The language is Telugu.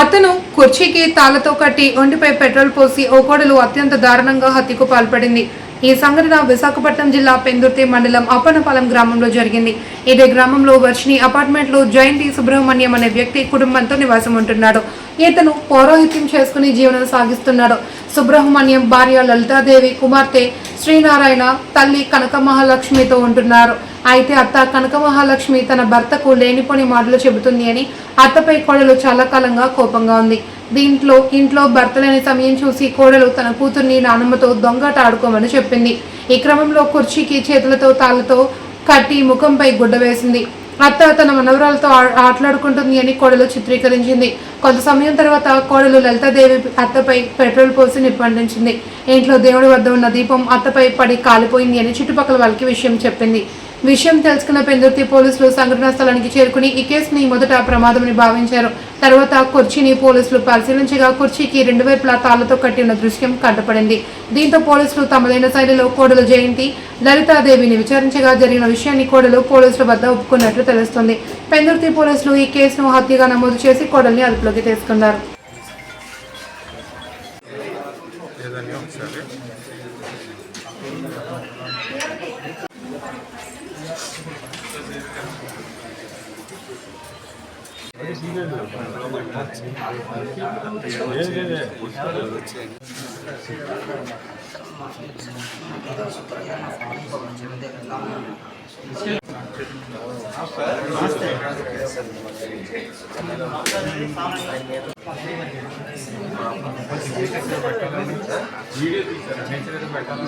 అతను కుర్చీకి తాళ్ళతో కట్టి ఒంటిపై పెట్రోల్ పోసి ఓ కోడలు అత్యంత దారుణంగా హత్యకు పాల్పడింది. ఈ సంఘటన విశాఖపట్నం జిల్లా పెందుర్తి మండలం అప్పనపాలెం గ్రామంలో జరిగింది. ఇదే గ్రామంలో వర్షిని అపార్ట్మెంట్లో జయంతి సుబ్రహ్మణ్యం అనే వ్యక్తి కుటుంబంతో నివాసం ఉంటున్నాడు ఇతను పౌరోహిత్యం చేసుకుని జీవనం సాగిస్తున్నాడు. సుబ్రహ్మణ్యం భార్య లలితాదేవి కుమార్తె శ్రీనారాయణ తల్లి కనక మహాలక్ష్మితో ఉంటున్నారు. అయితే అత్త కనక మహాలక్ష్మి తన భర్తకు లేనిపోని మాటలు చెబుతుంది అని అత్తపై కోడలు చాలా కాలంగా కోపంగా ఉంది. దీంట్లో ఇంట్లో భర్త లేని సమయం చూసి కోడలు తన కూతుర్ని నానమ్మతో దొంగట ఆడుకోమని చెప్పింది. ఈ క్రమంలో కుర్చీకి చేతులతో తాళ్ళతో కట్టి ముఖంపై గుడ్డ వేసింది. అత్త తన మనవరాలతో ఆటలాడుకుంటుంది అని కోడలు చిత్రీకరించింది. కొంత సమయం తర్వాత కోడలు లలితాదేవి అత్తపై పెట్రోల్ పోసి నిప్పండించింది ఇంట్లో దేవుడి వద్ద ఉన్న దీపం అత్తపై పడి కాలిపోయింది అని చుట్టుపక్కల వాళ్ళకి విషయం చెప్పింది. విషయం తెలుసుకున్న పెందుర్తి పోలీసులు సంఘటనా స్థలానికి చేరుకుని ఈ కేసుని మొదట ప్రమాదమని భావించారు. తర్వాత కుర్చీని పోలీసులు పరిశీలించగా కుర్చీకి రెండు వైపులా తాళ్ళతో కట్టి ఉన్న దృశ్యం కంటపడింది దీంతో పోలీసులు తమదైన శైలిలో కోడలు జయంతి లలితాదేవిని విచారించగా జరిగిన విషయాన్ని కోడలు పోలీసుల వద్ద ఒప్పుకున్నట్లు తెలుస్తుంది. పెందుర్తి పోలీసులు ఈ కేసును హత్యగా నమోదు చేసి కోడల్ని అదుపులోకి తీసుకున్నారు. వీడియో తీసారు నేచర్ ఏదో పెట్టాలి